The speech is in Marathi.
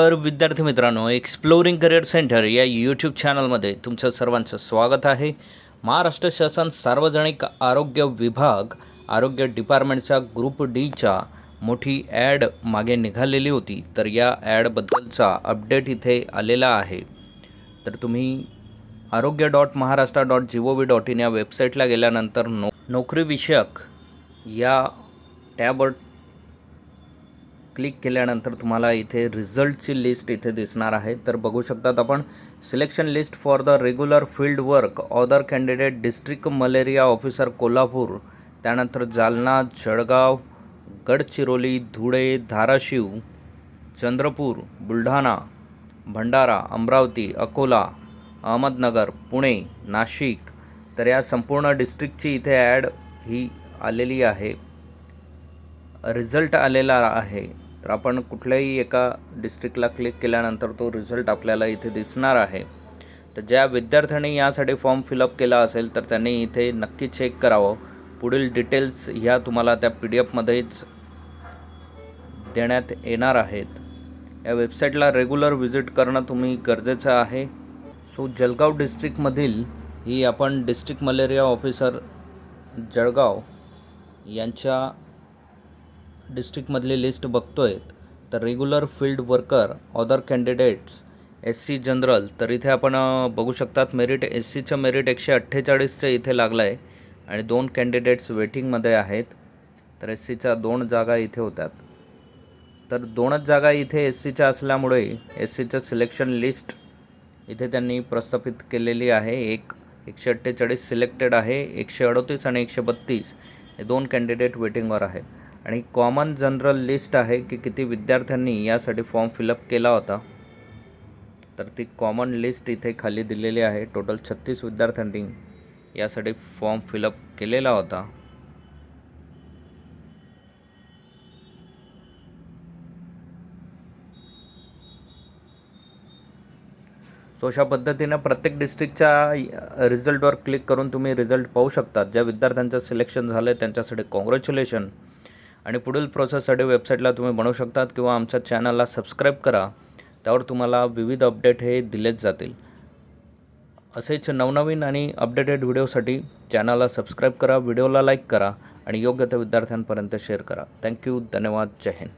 तर विद्यार्थी मित्रांनो एक्सप्लोरिंग करिअर सेंटर या यूट्यूब चॅनलमध्ये तुमचं सर्वांचं स्वागत आहे. महाराष्ट्र शासन सार्वजनिक आरोग्य विभाग आरोग्य डिपार्टमेंटच्या ग्रुप डीच्या मोठी ॲड मागे निघालेली होती. तर या ॲडबद्दलचा अपडेट इथे आलेला आहे. तर तुम्ही Arogya dot Maharashtra dot G O V dot in या वेबसाईटला गेल्यानंतर नो नोकरीविषयक या टॅबवर क्लिक केल्यानंतर तुम्हाला इथे रिझल्टची लिस्ट इथे दिसणार आहे. तर बघू शकतात आपण selection list for the regular field work other candidate district malaria officer Kolhapur त्यानंतर जालना जळगाव गडचिरोली धुळे धाराशिव चंद्रपूर बुलढाणा भंडारा अमरावती अकोला अहमदनगर पुणे नाशिक. तर या संपूर्ण डिस्ट्रिक्टची इथे ॲड ही आलेली आहे. रिझल्ट आलेला आहे तर आपण कुठल्याही एका डिस्ट्रिक्टला क्लिक केल्यानंतर तो रिझल्ट आपल्याला इथे दिसणार आहे. तर ज्या विद्यार्थ्यांनी यासाठी फॉर्म फिलअप केला असेल तर त्यांनी इथे नक्की चेक करावं. पुढील डिटेल्स ह्या तुम्हाला त्या पी डी एफमध्येच देण्यात येणार आहेत. या वेबसाईटला रेग्युलर व्हिजिट करणं तुम्ही गरजेचं आहे. सो जळगाव डिस्ट्रिक्टमधील ही आपण डिस्ट्रिक्ट मलेरिया ऑफिसर जळगाव यांच्या डिस्ट्रिक्टमधली लिस्ट बघतोय तर regular field worker other candidates S C general तर इथे आपण बघू शकतात मेरिट एस सीचं मेरिट एकशे अठ्ठेचाळीसचं इथे लागलं आहे आणि दोन कॅन्डिडेट्स वेटिंगमध्ये आहेत तर एस सीच्या दोन जागा इथे होत्यात. तर दोनच जागा इथे एस सीच्या असल्यामुळे एस सीचं सिलेक्शन लिस्ट इथे त्यांनी प्रस्थापित केलेली आहे. एक एकशे अठ्ठेचाळीस सिलेक्टेड आहे एकशे अडतीस आणि एकशे बत्तीस हे दोन कॅन्डिडेट वेटिंगवर आहेत. आणि कॉमन जनरल लिस्ट आहे की किती विद्यार्थ्यांनी यासाठी फॉर्म फिलअप केला होता. तर ती कॉमन लिस्ट इथे खाली दिलेली आहे. टोटल छत्तीस विद्यार्थ्यांनी यासाठी फॉर्म फिलअप केलेला होता. सो अशा पद्धतीनं प्रत्येक डिस्ट्रिक्टच्या रिझल्टवर क्लिक करून तुम्ही रिझल्ट पाहू शकतात. ज्या विद्यार्थ्यांचं सिलेक्शन झालं आहे त्यांच्यासाठी कॉंग्रॅच्युलेशन आणि पुढील प्रोसेससाठी वेबसाईटला तुम्ही बनवू शकतात किंवा आमच्या चॅनलला सबस्क्राईब करा. त्यावर तुम्हाला विविध अपडेट हे दिलेच जातील. असेच नवनवीन आणि अपडेटेड व्हिडिओसाठी चॅनलला सबस्क्राईब करा व्हिडिओला लाईक करा आणि योग्य त्या विद्यार्थ्यांपर्यंत शेअर करा. थँक्यू धन्यवाद. जय हिंद.